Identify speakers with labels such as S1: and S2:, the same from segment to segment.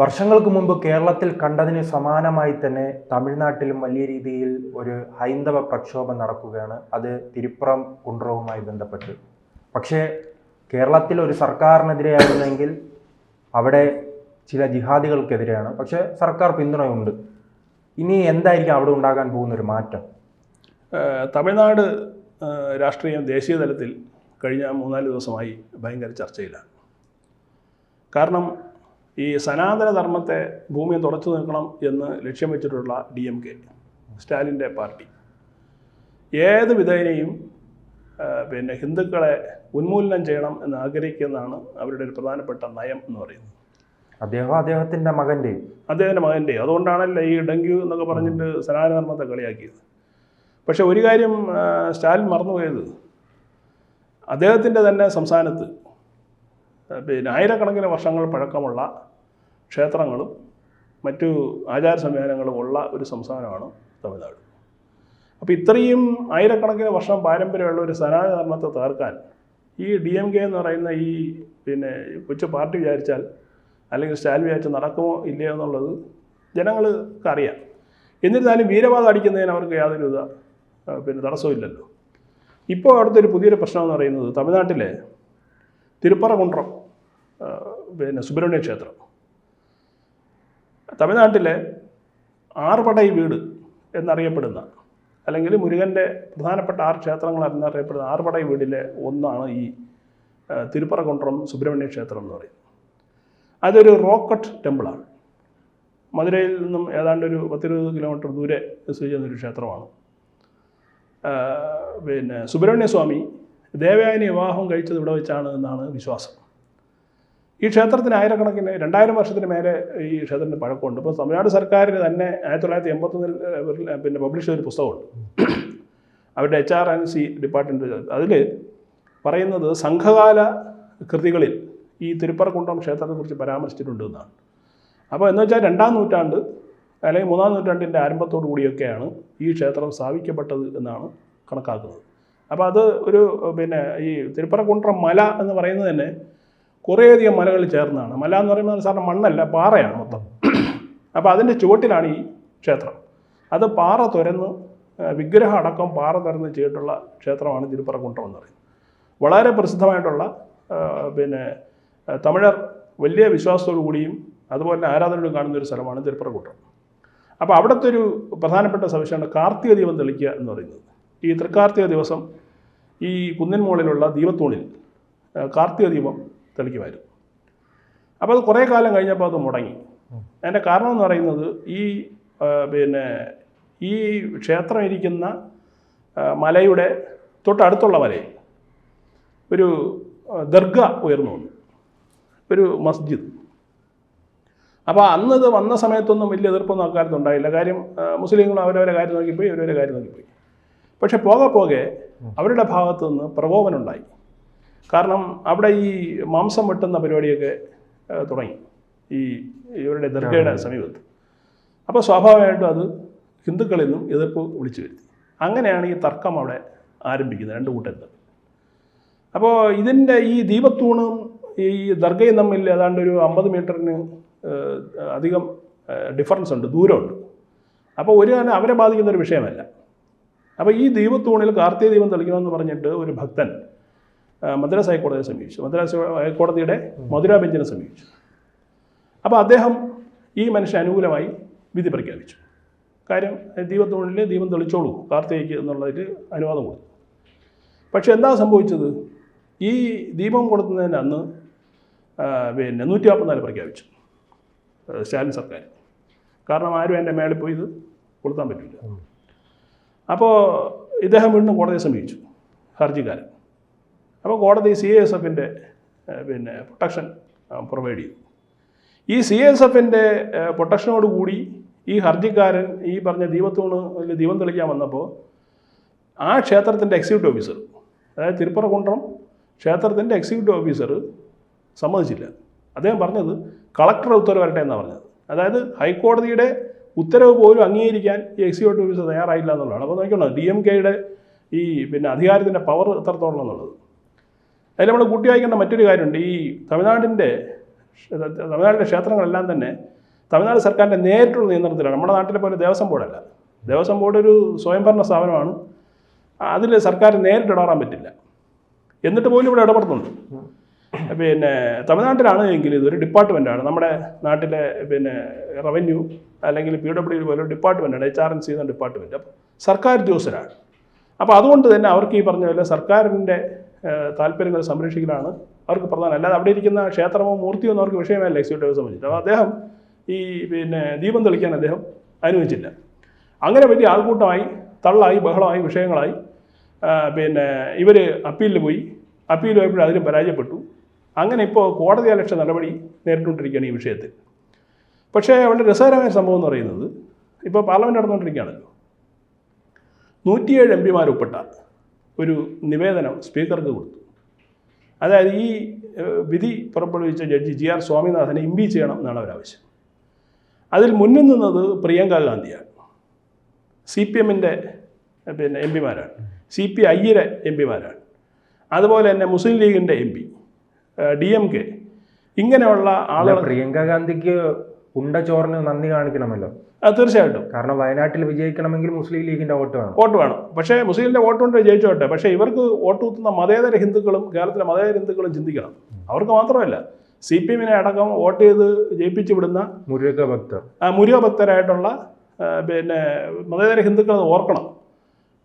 S1: വർഷങ്ങൾക്ക് മുമ്പ് കേരളത്തിൽ കണ്ടതിന് സമാനമായി തന്നെ തമിഴ്നാട്ടിലും വലിയ രീതിയിൽ ഒരു ഹൈന്ദവ പ്രക്ഷോഭം നടക്കുകയാണ്. അത് തിരുപ്പുറം കുണ്ട്രവുമായി ബന്ധപ്പെട്ട്. പക്ഷേ കേരളത്തിൽ ഒരു സർക്കാരിനെതിരെയായിരുന്നെങ്കിൽ അവിടെ ചില ജിഹാദികൾക്കെതിരെയാണ്. പക്ഷേ സർക്കാർ പിന്തുണയുണ്ട്. ഇനി എന്തായിരിക്കും അവിടെ ഉണ്ടാകാൻ പോകുന്ന ഒരു മാറ്റം
S2: തമിഴ്നാട് രാഷ്ട്രീയം ദേശീയ തലത്തിൽ കഴിഞ്ഞ മൂന്നാൽ ദിവസമായി ഭയങ്കര ചർച്ചയിലാണ്. കാരണം ഈ സനാതന ധർമ്മത്തെ ഭൂമിയെ തുടച്ചു നിൽക്കണം എന്ന് ലക്ഷ്യം വെച്ചിട്ടുള്ള ഡി എം കെ സ്റ്റാലിന്റെ പാർട്ടി. ഏത് വിധേനയും പിന്നെ ഹിന്ദുക്കളെ ഉന്മൂലനം ചെയ്യണം എന്ന് ആഗ്രഹിക്കുന്നതാണ് അവരുടെ ഒരു പ്രധാനപ്പെട്ട നയം എന്ന് പറയുന്നത്.
S1: അദ്ദേഹം അദ്ദേഹത്തിന്റെ മകന്റെ.
S2: അദ്ദേഹത്തിന്റെ മകന്റെ. അതുകൊണ്ടാണല്ലോ ഈ ഡെങ്കു എന്നൊക്കെ പറഞ്ഞിട്ട് സനാതന ധർമ്മത്തെ കളിയാക്കിയത്. പക്ഷേ ഒരു കാര്യം സ്റ്റാലിൻ മറന്നുപോയത്. അദ്ദേഹത്തിന്റെ തന്നെ സംസ്ഥാനത്ത് പിന്നെ ആയിരക്കണക്കിന് വർഷങ്ങൾ പഴക്കമുള്ള ക്ഷേത്രങ്ങളും മറ്റു ആചാര സംവിധാനങ്ങളും ഉള്ള ഒരു സംസ്ഥാനമാണ് തമിഴ്നാട്. അപ്പോൾ ഇത്രയും ആയിരക്കണക്കിന് വർഷം പാരമ്പര്യമുള്ള ഒരു സനാതന ധർമ്മത്തെ തകർക്കാൻ ഈ ഡി എം കെ എന്ന് പറയുന്ന ഈ പിന്നെ കൊച്ചു പാർട്ടി വിചാരിച്ചാൽ അല്ലെങ്കിൽ സ്റ്റാലിൻ വിചാരിച്ചാൽ നടക്കുമോ ഇല്ലയോ എന്നുള്ളത് ജനങ്ങൾക്ക് അറിയാം. എന്നിരുന്നാലും വീരവാദം അടിക്കുന്നതിന് അവർക്ക് യാതൊരു വിധ പിന്നെ തടസ്സമില്ലല്ലോ ഇപ്പോൾ അവിടുത്തെ ഒരു പുതിയൊരു പ്രശ്നം എന്ന് പറയുന്നത് തമിഴ്നാട്ടിലെ തിരുപ്പറകുണ്ട്രം. പിന്നെ സുബ്രഹ്മണ്യ ക്ഷേത്രം. തമിഴ്നാട്ടിലെ ആർപടൈ വീട് എന്നറിയപ്പെടുന്ന അല്ലെങ്കിൽ മുരുകന്റെ പ്രധാനപ്പെട്ട ആറ് ക്ഷേത്രങ്ങൾ എന്നറിയപ്പെടുന്ന ആർപടൈ വീടിലെ ഒന്നാണ് ഈ തിരുപ്പറകുണ്ട്രം സുബ്രഹ്മണ്യ ക്ഷേത്രം എന്ന് പറയുന്നത്. അതൊരു റോക്കട്ട് ടെമ്പിളാണ്. മധുരയിൽ നിന്നും ഏതാണ്ട് ഒരു പത്തിരുപത് കിലോമീറ്റർ ദൂരെ സ്ഥിതി ചെയ്യുന്നൊരു ക്ഷേത്രമാണ്. പിന്നെ സുബ്രഹ്മണ്യ സ്വാമി ദേവയാനി വിവാഹം കഴിച്ചത് ഇവിടെ വെച്ചാണ് എന്നാണ് വിശ്വാസം. ഈ ക്ഷേത്രത്തിന് ആയിരക്കണക്കിന് രണ്ടായിരം വർഷത്തിന് മേലെ ഈ ക്ഷേത്രത്തിന് പഴക്കമുണ്ട്. ഇപ്പോൾ തമിഴ്നാട് സർക്കാരിന് തന്നെ ആയിരത്തി തൊള്ളായിരത്തി എൺപത്തൊന്നിൽ പിന്നെ പബ്ലിഷ് ചെയ്തൊരു പുസ്തകമുണ്ട്. അവരുടെ H R and C department അതിൽ പറയുന്നത് സംഘകാല കൃതികളിൽ ഈ തിരുപ്പറക്കുണ്ടം ക്ഷേത്രത്തെക്കുറിച്ച് പരാമർശിച്ചിട്ടുണ്ട് എന്നാണ്. അപ്പോൾ എന്ന് വെച്ചാൽ രണ്ടാം നൂറ്റാണ്ട് അല്ലെങ്കിൽ മൂന്നാം നൂറ്റാണ്ടിന്റെ ആരംഭത്തോടു കൂടിയൊക്കെയാണ് ഈ ക്ഷേത്രം സ്ഥാപിക്കപ്പെട്ടത് എന്നാണ് കണക്കാക്കുന്നത്. അപ്പോൾ അത് ഒരു പിന്നെ ഈ തിരുപ്പറക്കുണ്ട്രം മല എന്ന് പറയുന്നത് തന്നെ കുറേയധികം മലകൾ ചേർന്നതാണ്. മല എന്ന് പറയുമ്പോൾ സാറിന് മണ്ണല്ല പാറയാണ് മൊത്തം. അപ്പോൾ അതിന്റെ ചുവട്ടിലാണ് ഈ ക്ഷേത്രം. അത് പാറ തുരന്ന് വിഗ്രഹം അടക്കം പാറ തുരന്ന് ചെയ്തിട്ടുള്ള ക്ഷേത്രമാണ് തിരുപ്പറക്കുണ്ടം എന്ന് പറയുന്നത്. വളരെ പ്രസിദ്ധമായിട്ടുള്ള പിന്നെ തമിഴർ വലിയ വിശ്വാസത്തോടു കൂടിയും അതുപോലെ ആരാധനയോടും കാണുന്ന ഒരു സ്ഥലമാണ് തിരുപ്പറക്കുട്ടം അപ്പോൾ അവിടുത്തെ ഒരു പ്രധാനപ്പെട്ട സവിശേഷമാണ് കാർത്തിക ദീപം തെളിക്കുക എന്ന് പറയുന്നത്. ഈ തൃക്കാർത്തിക ദിവസം ഈ കുന്നിൻ മുകളിലുള്ള ദീപത്തൂണിൽ കാർത്തിക ദീപം തെളിക്കുമായിരുന്നു. അപ്പോൾ അത് കുറേ കാലം കഴിഞ്ഞപ്പോൾ അത് മുടങ്ങി. അതിന്റെ കാരണം എന്ന് പറയുന്നത് ഈ പിന്നെ ഈ ക്ഷേത്രം ഇരിക്കുന്ന മലയുടെ തൊട്ടടുത്തുള്ള മലയിൽ ഒരു ദർഗ ഉയർന്നു വന്നു. ഒരു മസ്ജിദ്. അപ്പോൾ അന്ന് ഇത് വന്ന സമയത്തൊന്നും വലിയ എതിർപ്പൊന്നും അക്കാലത്ത് ഉണ്ടായില്ല. കാര്യം മുസ്ലിങ്ങൾ അവരവരെ കാര്യം നോക്കിപ്പോയി അവരവരെ കാര്യം നോക്കിപ്പോയി. പക്ഷെ പോകെ പോകെ അവരുടെ ഭാഗത്തു നിന്ന് പ്രകോപനമുണ്ടായി കാരണം അവിടെ ഈ മാംസം വെട്ടുന്ന പരിപാടിയൊക്കെ തുടങ്ങി. ഈ ഇവരുടെ ദർഗയുടെ സമീപത്ത്. അപ്പോൾ സ്വാഭാവികമായിട്ടും അത് ഹിന്ദുക്കളിൽ നിന്നും എതിർപ്പ് വിളിച്ചു വരുത്തി. അങ്ങനെയാണ് ഈ തർക്കം അവിടെ ആരംഭിക്കുന്നത് രണ്ട് കൂട്ടരും തമ്മിൽ അപ്പോൾ ഇതിന്റെ ഈ ദീപത്തൂണും ഈ ദർഗയും തമ്മിൽ ഏതാണ്ട് ഒരു അമ്പത് മീറ്ററിന് അധികം ഡിഫറൻസ് ഉണ്ട് ദൂരമുണ്ട്. അപ്പോൾ ഒരു കാലം അവരെ ബാധിക്കുന്ന ഒരു വിഷയമല്ല. അപ്പോൾ ഈ ദീപത്തൂണിൽ കാർത്തിക ദീപം തെളിക്കണമെന്ന് പറഞ്ഞിട്ട് ഒരു ഭക്തൻ മദ്രാസ് ഹൈക്കോടതിയെ സമീപിച്ചു. മദ്രാസ് ഹൈക്കോടതിയുടെ മധുര ബെഞ്ചിനെ സമീപിച്ചു. അപ്പോൾ അദ്ദേഹം ഈ മനുഷ്യ അനുകൂലമായി വിധി പ്രഖ്യാപിച്ചു. കാര്യം ദീപത്തിനുള്ളിൽ ദീപം തെളിച്ചോളൂ കാർത്തികയ്ക്ക് എന്നുള്ളതിൽ അനുവാദം കൊടുത്തു. പക്ഷെ എന്താ സംഭവിച്ചത്? ഈ ദീപം കൊടുക്കുന്നതിന് അന്ന് പിന്നെ നൂറ്റി നാൽപ്പത്തിനാല് പ്രഖ്യാപിച്ചു സ്റ്റാലിൻ സർക്കാർ കാരണം ആരും എന്റെ മേളിൽ പോയി ഇത് കൊടുക്കാൻ പറ്റില്ല. അപ്പോൾ ഇദ്ദേഹം വീണ്ടും കോടതിയെ സമീപിച്ചു. ഹർജിക്കാരൻ. അപ്പോൾ കോടതി സി എസ് എഫിന്റെ പിന്നെ പ്രൊട്ടക്ഷൻ പ്രൊവൈഡ് ചെയ്തു. ഈ സി എസ് എഫിന്റെ പ്രൊട്ടക്ഷനോട് കൂടി ഈ ഹർജിക്കാരൻ ഈ പറഞ്ഞ ദീപത്തൂണ് ദീപം തെളിക്കാൻ വന്നപ്പോൾ ആ ക്ഷേത്രത്തിന്റെ എക്സിക്യൂട്ടീവ് ഓഫീസർ അതായത് തിരുപ്പറകുണ്ട്രം ക്ഷേത്രത്തിന്റെ എക്സിക്യൂട്ടീവ് ഓഫീസർ സമ്മതിച്ചില്ല. അദ്ദേഹം പറഞ്ഞത് കളക്ടർ ഉത്തരവ് വരട്ടെ എന്നാണ് പറഞ്ഞത്. അതായത് ഹൈക്കോടതിയുടെ ഉത്തരവ് പോലും അംഗീകരിക്കാൻ ഈ എക്സിക്യൂട്ടീവ് ഓഫീസർ തയ്യാറായില്ല എന്നുള്ളതാണ്. അപ്പോൾ നോക്കണം ഡി എം കെയുടെ ഈ പിന്നെ അധികാരത്തിന്റെ പവർ എത്രത്തോളം എന്നുള്ളത്. അതിൽ നമ്മൾ കൂട്ടി വായിക്കേണ്ട മറ്റൊരു കാര്യമുണ്ട്. ഈ തമിഴ്നാടിന്റെ തമിഴ്നാടിന്റെ ക്ഷേത്രങ്ങളെല്ലാം തന്നെ തമിഴ്നാട് സർക്കാരിന്റെ നേരിട്ടുള്ള നിയന്ത്രണത്തിലാണ്. നമ്മുടെ നാട്ടിലെ പോലെ ദേവസ്വം ബോർഡല്ല. ദേവസ്വം ബോർഡ് ഒരു സ്വയംഭരണ സ്ഥാപനമാണ്. അതിൽ സർക്കാർ നേരിട്ട് ഇടപെടാൻ പറ്റില്ല. എന്നിട്ട് പോലും ഇവിടെ ഇടപെടുന്നുണ്ട്. പിന്നെ തമിഴ്നാട്ടിലാണ് എങ്കിൽ ഇതൊരു ഡിപ്പാർട്ട്മെന്റാണ്. നമ്മുടെ നാട്ടിലെ പിന്നെ റവന്യൂ അല്ലെങ്കിൽ പി ഡബ്ല്യു പോലെ ഡിപ്പാർട്ട്മെന്റാണ്. എച്ച് ആർ എൻ സി എന്ന ഡിപ്പാർട്ട്മെന്റ്. അപ്പോൾ സർക്കാർ ഉദ്യോഗസ്ഥരാണ്. അപ്പോൾ അതുകൊണ്ട് തന്നെ അവർക്ക് ഈ പറഞ്ഞ പോലെ സർക്കാരിന്റെ താല്പര്യങ്ങൾ സംരക്ഷിക്കലാണ് അവർക്ക് പ്രധാനം. അല്ലാതെ അവിടെ ഇരിക്കുന്ന ക്ഷേത്രമോ മൂർത്തിയോ ഒന്നും അവർക്ക് വിഷയമല്ല എക്സിക്യൂട്ടീവ് സംബന്ധിച്ച്. അപ്പോൾ അദ്ദേഹം ഈ പിന്നെ ദീപം തെളിക്കാൻ അദ്ദേഹം അനുവദിച്ചില്ല. അങ്ങനെ വലിയ ആൾക്കൂട്ടമായി തള്ളായി ബഹളമായി വിഷയങ്ങളായി പിന്നെ ഇവർ അപ്പീലിൽ പോയി. അപ്പീൽ പോയപ്പോൾ അതിന് പരാജയപ്പെട്ടു. അങ്ങനെ ഇപ്പോൾ കോടതി അലക്ഷ്യ നടപടി നേരിട്ടുകൊണ്ടിരിക്കുകയാണ് ഈ വിഷയത്തിൽ. പക്ഷേ വളരെ രസകരമായ സംഭവം എന്ന് പറയുന്നത് ഇപ്പോൾ പാർലമെന്റ് നടന്നുകൊണ്ടിരിക്കുകയാണല്ലോ. നൂറ്റിയേഴ് എം പിമാർ ഒപ്പിട്ട ഒരു നിവേദനം സ്പീക്കർക്ക് കൊടുത്തു. അതായത് ഈ വിധി പുറപ്പെടുവിച്ച ജഡ്ജി ജി ആർ സ്വാമിനാഥനെ ഇമ്പീച്ച് ചെയ്യണം എന്നാണ് അവരാവശ്യം അതിൽ മുന്നിൽ നിന്നത് പ്രിയങ്ക ഗാന്ധിയാണ്. സി പി എമ്മിന്റെ പിന്നെ എം പിമാരാണ്. സി പി ഐയുടെ എം പിമാരാണ്. അതുപോലെ തന്നെ മുസ്ലിം ലീഗിന്റെ M P D M K. ഇങ്ങനെയുള്ള ആളുകൾ
S1: പ്രിയങ്ക ഗാന്ധിക്ക് ഉണ്ട ചോറിന് നന്ദി കാണിക്കണമല്ലോ.
S2: അത് തീർച്ചയായിട്ടും.
S1: കാരണം വയനാട്ടിൽ വിജയിക്കണമെങ്കിൽ മുസ്ലിം ലീഗിന്റെ വോട്ട് വേണം.
S2: വോട്ട് വേണം. പക്ഷേ ലീഗിന്റെ വോട്ട് കൊണ്ട് ജയിച്ചോട്ടെ പക്ഷേ ഇവർക്ക് വോട്ട് കുത്തുന്ന മതേതര ഹിന്ദുക്കളും കേരളത്തിലെ മതേതര ഹിന്ദുക്കളും ചിന്തിക്കണം. അവർക്ക് മാത്രമല്ല സി പി എമ്മിനെ അടക്കം വോട്ട് ചെയ്ത് ജയിപ്പിച്ചു വിടുന്ന
S1: മുരുക ഭക്തർ.
S2: ആ മുരുകഭക്തരായിട്ടുള്ള ഭക്തരായിട്ടുള്ള പിന്നെ മതേതര ഹിന്ദുക്കൾ അത് ഓർക്കണം.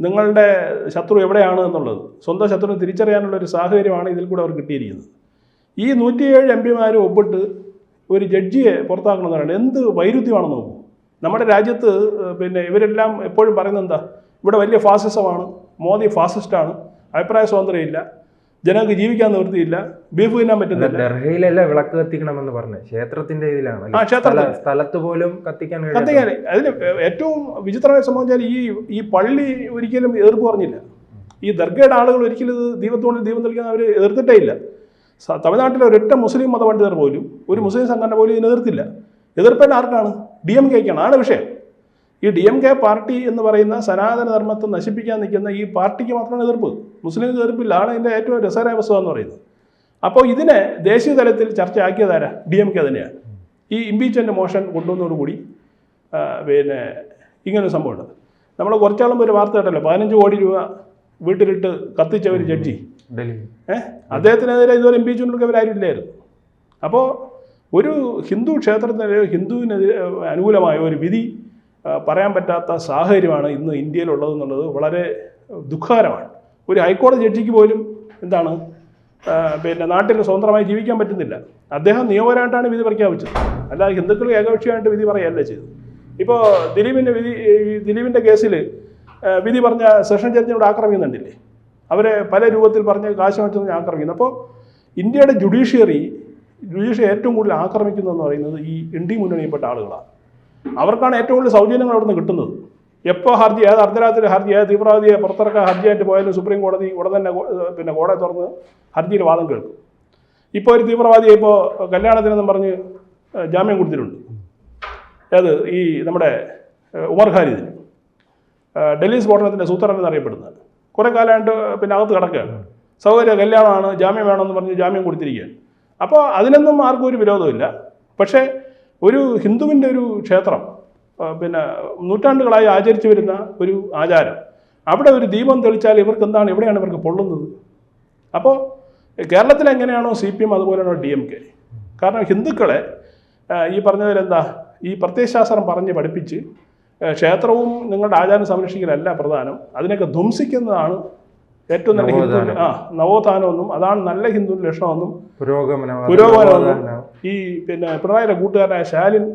S2: നിങ്ങളുടെ ശത്രു എവിടെയാണ് എന്നുള്ളത്. സ്വന്തം ശത്രുവിനെ തിരിച്ചറിയാനുള്ള ഒരു സാഹചര്യമാണ് ഇതിൽ കൂടെ അവർ കിട്ടിയിരിക്കുന്നത്. ഈ നൂറ്റിയേഴ് എം പിമാരും ഒപ്പിട്ട് ഒരു ജഡ്ജിയെ പുറത്താക്കണമെന്ന് പറയുന്നത് എന്ത് വൈരുദ്ധ്യമാണെന്ന് നോക്കൂ. നമ്മുടെ രാജ്യത്ത് പിന്നെ ഇവരെല്ലാം എപ്പോഴും പറയുന്നത് എന്താ? ഇവിടെ വലിയ ഫാസിസമാണ് മോദി ഫാസിസ്റ്റാണ് അഭിപ്രായ സ്വാതന്ത്ര്യമില്ല ജനങ്ങൾക്ക് ജീവിക്കാൻ നിവൃത്തിയില്ല ബീഫ് തിന്നാൻ പറ്റുന്നില്ല.
S1: ഡർഹയിലല്ല വിളക്ക് കത്തിക്കണമെന്ന് പറഞ്ഞു ക്ഷേത്രത്തിന്റെ ഇതിലാണ്.
S2: ആ, ക്ഷേത്രത്തിൽ.
S1: സ്ഥല- സ്ഥലത്ത് പോലും കത്തിക്കാൻ
S2: കത്തിക്കാൻ അതിന് ഏറ്റവും വിചിത്രമായ സംഭവം ഈ ഈ പള്ളി ഒരിക്കലും എതിർപ്പ് പറഞ്ഞില്ല. ഈ ദർഗയുടെ ആളുകൾ ഒരിക്കലും ഇത് ദീപത്തോണ്ട് ദീപം തെളിക്കാൻ അവർ എതിർത്തിട്ടേ ഇല്ല. തമിഴ്നാട്ടിലെ ഒരൊറ്റ മുസ്ലിം മതപണ്ഡിതർ പോലും ഒരു മുസ്ലിം സംഘടന പോലും ഇതിനെ എതിർത്തില്ല. എതിർപ്പേണ്ട ആർക്കാണ്? ഡി എം കെക്കാണ്. ആണ് വിഷയം. ഈ ഡി എം കെ പാർട്ടി എന്ന് പറയുന്ന സനാതന ധർമ്മത്തെ നശിപ്പിക്കാൻ നിൽക്കുന്ന ഈ പാർട്ടിക്ക് മാത്രമാണ് എതിർപ്പ്. മുസ്ലിം എതിർപ്പില്ല. ആണ് ഇതിന്റെ ഏറ്റവും രസകരമായ വസ്തുത എന്ന് പറയുന്നത്. അപ്പോൾ ഇതിനെ ദേശീയ തലത്തിൽ ചർച്ചയാക്കിയതാരാ ഡി എം കെ തന്നെയാണ് ഈ ഇമ്പീച്ച്മെന്റ് മോഷൻ കൊണ്ടുവന്നതോടുകൂടി പിന്നെ ഇങ്ങനൊരു സംഭവമുണ്ട്. നമ്മൾ കുറച്ചാളും ഒരു വാർത്ത കേട്ടല്ലോ. പതിനഞ്ച് കോടി രൂപ വീട്ടിലിട്ട് കത്തിച്ച ഒരു ജഡ്ജി.
S1: ഡൽഹി.
S2: ഏഹ് അദ്ദേഹത്തിനെതിരെ ഇതുവരെ ഇമ്പീച്ച്മെന്റ് ഇവരാരും ഇല്ലായിരുന്നു അപ്പോൾ ഒരു ഹിന്ദു ക്ഷേത്രത്തിനെതിരെ ഹിന്ദുവിനെതിരെ അനുകൂലമായ ഒരു വിധി പറയാൻ പറ്റാത്ത സാഹചര്യമാണ് ഇന്ന് ഇന്ത്യയിലുള്ളതെന്നുള്ളത് വളരെ ദുഃഖകരമാണ്. ഒരു ഹൈക്കോടതി ജഡ്ജിക്ക് പോലും എന്താണ് പിന്നെ നാട്ടിൽ സ്വതന്ത്രമായി ജീവിക്കാൻ പറ്റുന്നില്ല. അദ്ദേഹം നിയമപരമായിട്ടാണ് വിധി പ്രഖ്യാപിച്ചത്. അല്ലാതെ ഹിന്ദുക്കൾ ഏകപക്ഷീയമായിട്ട് വിധി പറയുകയല്ല ചെയ്തത്. ഇപ്പോൾ ദിലീപിന്റെ വിധി ദിലീപിന്റെ കേസിൽ വിധി പറഞ്ഞ സെഷൻ ജഡ്ജിനോട് ആക്രമിക്കുന്നുണ്ടില്ലേ? അവരെ പല രൂപത്തിൽ പറഞ്ഞ് കാശ് മാറ്റുന്ന ആക്രമിക്കുന്നു. അപ്പോൾ ഇന്ത്യയുടെ ജുഡീഷ്യറി ജുഡീഷ്യറി ഏറ്റവും കൂടുതൽ ആക്രമിക്കുന്നതെന്ന് പറയുന്നത് ഈ ഇന്ത്യ മുന്നണിയിൽപ്പെട്ട ആളുകളാണ്. അവർക്കാണ് ഏറ്റവും കൂടുതൽ സൗജന്യങ്ങൾ അവിടെ നിന്ന് കിട്ടുന്നത്. എപ്പോൾ ഹർജി ഏത് അർദ്ധരാത്രി ഹർജി ഏത് തീവ്രവാദിയെ പുറത്തിറക്കാൻ ഹർജിയായിട്ട് പോയാലും സുപ്രീം കോടതി ഉടൻ തന്നെ പിന്നെ കോടതി തുറന്ന് ഹർജിയിൽ വാദം കേൾക്കും. ഇപ്പോൾ ഒരു തീവ്രവാദിയെ ഇപ്പോൾ കല്യാണത്തിനെന്നും പറഞ്ഞ് ജാമ്യം കൊടുത്തിട്ടുണ്ട്. ഏത് ഈ നമ്മുടെ ഉമർ ഖാലിദിന്. ഡൽഹി സ്ഫോടനത്തിന്റെ സൂത്രൻ എന്നറിയപ്പെടുന്നത്. കുറേ കാലമായിട്ട് പിന്നെ അകത്ത് കിടക്കുകയാണ്. സൗകര്യ കല്യാണമാണ് ജാമ്യം വേണമെന്ന് പറഞ്ഞ് ജാമ്യം കൊടുത്തിരിക്കുകയാണ്. അപ്പോൾ അതിനൊന്നും ആർക്കും ഒരു വിരോധമില്ല. പക്ഷേ ഒരു ഹിന്ദുവിന്റെ ഒരു ക്ഷേത്രം പിന്നെ നൂറ്റാണ്ടുകളായി ആചരിച്ചു വരുന്ന ഒരു ആചാരം അവിടെ ഒരു ദീപം തെളിച്ചാൽ ഇവർക്ക് എന്താണ് എവിടെയാണ് ഇവർക്ക് പൊള്ളുന്നത്? അപ്പോൾ കേരളത്തിൽ എങ്ങനെയാണോ സി പി എം അതുപോലെയാണോ ഡി എം കെ? കാരണം ഹിന്ദുക്കളെ ഈ പറഞ്ഞതിലെന്താ ഈ പ്രത്യയശാസ്ത്രം പറഞ്ഞ് പഠിപ്പിച്ച് ക്ഷേത്രവും നിങ്ങളുടെ ആചാരം സംരക്ഷിക്കലല്ല പ്രധാനം. അതിനൊക്കെ ധ്വംസിക്കുന്നതാണ് ഏറ്റവും നല്ല ഹിന്ദു ആ നവോത്ഥാനമെന്നും അതാണ് നല്ല ഹിന്ദു ലക്ഷണമെന്നും
S1: പുരോഗമനം
S2: പുരോഗമനമെന്നും ഈ പിന്നെ പിണറായിയുടെ കൂട്ടുകാരനായ ശാലിൻ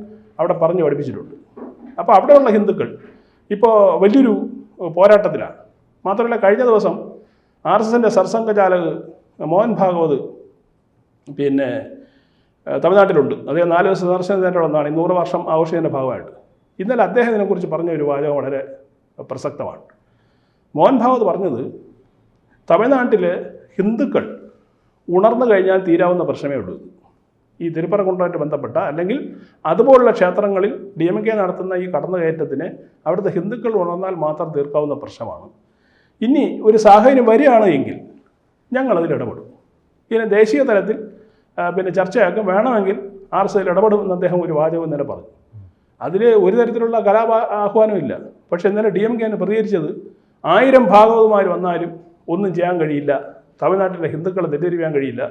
S2: അവിടെ പറഞ്ഞു പഠിപ്പിച്ചിട്ടുണ്ട്. അപ്പോൾ അവിടെയുള്ള ഹിന്ദുക്കൾ ഇപ്പോൾ വലിയൊരു പോരാട്ടത്തിലാണ്. മാത്രമല്ല കഴിഞ്ഞ ദിവസം ആർ എസ് എസിന്റെ സർസംഘചാലക് മോഹൻ ഭാഗവത് പിന്നെ തമിഴ്നാട്ടിലുണ്ട്. അദ്ദേഹം നാല് ദിവസം സന്ദർശനത്തിനായിട്ട് വന്നതാണ് ഈ നൂറ് വർഷം ആഘോഷിച്ചതിന്റെ ഭാഗമായിട്ട്. ഇന്നലെ അദ്ദേഹം ഇതിനെക്കുറിച്ച് പറഞ്ഞ ഒരു വാചകം വളരെ പ്രസക്തമാണ്. മോഹൻ ഭാഗവത് പറഞ്ഞത് തമിഴ്നാട്ടിൽ ഹിന്ദുക്കൾ ഉണർന്നു കഴിഞ്ഞാൽ തീരാവുന്ന പ്രശ്നമേ ഉള്ളൂ. ഈ തിരുപ്പറകുണ്ടമായിട്ട് ബന്ധപ്പെട്ട അല്ലെങ്കിൽ അതുപോലുള്ള ക്ഷേത്രങ്ങളിൽ ഡി എം കെ നടത്തുന്ന ഈ കടന്നുകയറ്റത്തിന് അവിടുത്തെ ഹിന്ദുക്കൾ ഉണർന്നാൽ മാത്രം തീർക്കാവുന്ന പ്രശ്നമാണ്. ഇനി ഒരു സാഹചര്യം വരികയാണ് എങ്കിൽ ഞങ്ങളതിൽ ഇടപെടും. ഇതിനെ ദേശീയ തലത്തിൽ പിന്നെ ചർച്ചയാക്കും. വേണമെങ്കിൽ ആർ എസ് ഇടപെടുമെന്ന് അദ്ദേഹം ഒരു വാചകം ഇന്നലെ പറഞ്ഞു. അതിൽ ഒരു തരത്തിലുള്ള കലാപ ആഹ്വാനമില്ല. പക്ഷെ ഇന്നലെ ഡി എം കെ പ്രതികരിച്ചത്. ആയിരം ഭാഗവതമാർ വന്നാലും ഒന്നും ചെയ്യാൻ കഴിയില്ല. തമിഴ്നാട്ടിലെ ഹിന്ദുക്കളെ തെറ്റിദ്ധരിക്കാൻ കഴിയില്ല.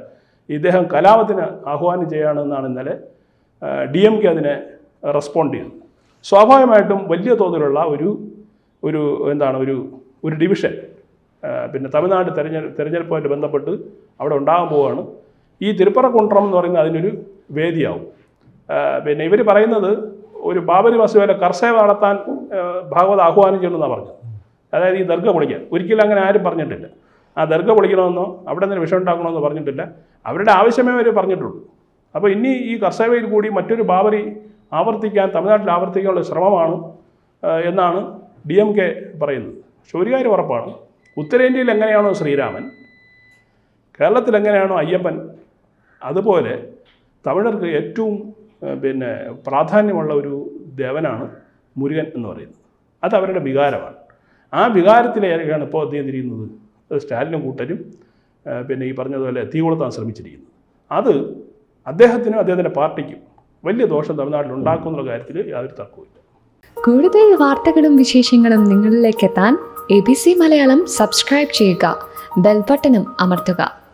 S2: ഇദ്ദേഹം കലാപത്തിന് ആഹ്വാനം ചെയ്യുകയാണെന്നാണ് ഇന്നലെ ഡി എം കെ അതിനെ റെസ്പോണ്ട് ചെയ്തത്. സ്വാഭാവികമായിട്ടും വലിയ തോതിലുള്ള ഒരു ഒരു എന്താണ് ഒരു ഒരു ഡിവിഷൻ പിന്നെ തമിഴ്നാട് തെരഞ്ഞെടുപ്പ് തെരഞ്ഞെടുപ്പുമായിട്ട് ബന്ധപ്പെട്ട് അവിടെ ഉണ്ടാകാൻ പോവുകയാണ്. ഈ തിരുപ്പറക്കുണ്ട്രം എന്ന് പറയുന്നത് അതിനൊരു വേദിയാവും. പിന്നെ ഇവർ പറയുന്നത് ഒരു ബാബരി മസൂദ് കർഷക നടത്താൻ ഭാഗവത ആഹ്വാനം ചെയ്യണമെന്നാണ് പറഞ്ഞത്. അതായത് ഈ ദർഗ പൊളിക്കാൻ. ഒരിക്കലും അങ്ങനെ ആരും പറഞ്ഞിട്ടില്ല. ആ ദർഗ പൊളിക്കണമെന്നോ അവിടെ നിന്ന് വിഷം ഉണ്ടാക്കണമെന്നോ പറഞ്ഞിട്ടില്ല. അവരുടെ ആവശ്യമേ അവർ പറഞ്ഞിട്ടുള്ളൂ. അപ്പോൾ ഇനി ഈ കർഷകയിൽ കൂടി മറ്റൊരു ബാബരി ആവർത്തിക്കാൻ തമിഴ്നാട്ടിൽ ആവർത്തിക്കാനുള്ള ശ്രമമാണ് എന്നാണ് ഡി എം കെ പറയുന്നത്. പക്ഷെ ഒരു കാര്യം ഉറപ്പാണ്. ഉത്തരേന്ത്യയിൽ എങ്ങനെയാണോ ശ്രീരാമൻ കേരളത്തിൽ എങ്ങനെയാണോ അയ്യപ്പൻ അതുപോലെ തമിഴർക്ക് ഏറ്റവും പിന്നെ പ്രാധാന്യമുള്ള ഒരു ദേവനാണ് മുരുകൻ എന്ന് പറയുന്നത്. അത് അവരുടെ വികാരമാണ്. ആ വികാരത്തിലേക്കാണ് ഇപ്പോൾ തിരിയുന്നത് അത് സ്റ്റാലിനും കൂട്ടരും പിന്നെ ഈ പറഞ്ഞതുപോലെ തീ കൊളുത്താൻ ശ്രമിച്ചിരിക്കുന്നത്. അത് അദ്ദേഹത്തിനും അദ്ദേഹത്തിന്റെ പാർട്ടിക്കും വലിയ ദോഷം തമിഴ്നാട്ടിൽ ഉണ്ടാക്കും എന്നുള്ള കാര്യത്തിൽ യാതൊരു തർക്കവുമില്ല.
S3: കൂടുതൽ വാർത്തകളും വിശേഷങ്ങളും നിങ്ങളിലേക്ക് എത്താൻ A B C Malayalam subscribe ചെയ്യുക. ബെൽബട്ടനും അമർത്തുക.